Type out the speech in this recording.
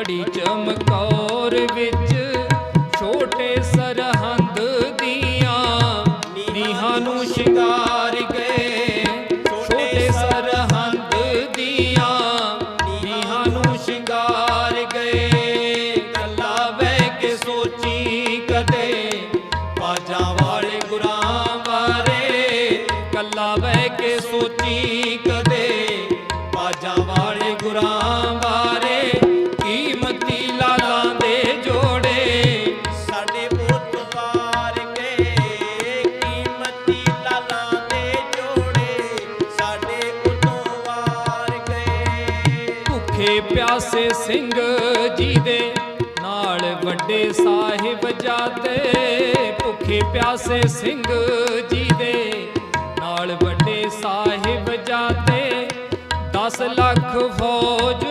ਬੜੀ ਚਮਕੌਰ ਵਿੱਚ ਛੋਟੇ ਸਰਹੰਦ ਦੀਆਂ ਨੀਹਾਂ ਨੂੰ ਸ਼ਿੰਗਾਰ ਗਏ ਛੋਟੇ ਸਰਹੰਦ ਦੀਆਂ ਨੀਹਾਂ ਨੂੰ ਸ਼ਿੰਗਾਰ ਗਏ ਕੱਲਾ ਬਹਿ ਕੇ ਸੋਚੀ ਕਦੇ ਬਾਜਾਂ ਵਾਲੇ ਗੁਰਾਂ ਬਾਰੇ ਕੱਲਾ ਬਹਿ ਕੇ ਸੋਚੀ ਗਏ ਭੁੱਖੇ ਪਿਆਸੇ ਸਿੰਘ ਜੀ ਦੇ ਨਾਲ ਵੱਡੇ ਸਾਹਿਬ ਜਾਦੇ ਭੁੱਖੇ ਪਿਆਸੇ ਸਿੰਘ ਜੀ ਦੇ ਨਾਲ ਵੱਡੇ ਸਾਹਿਬ ਜਾਦੇ 10 ਲੱਖ ਫੌਜ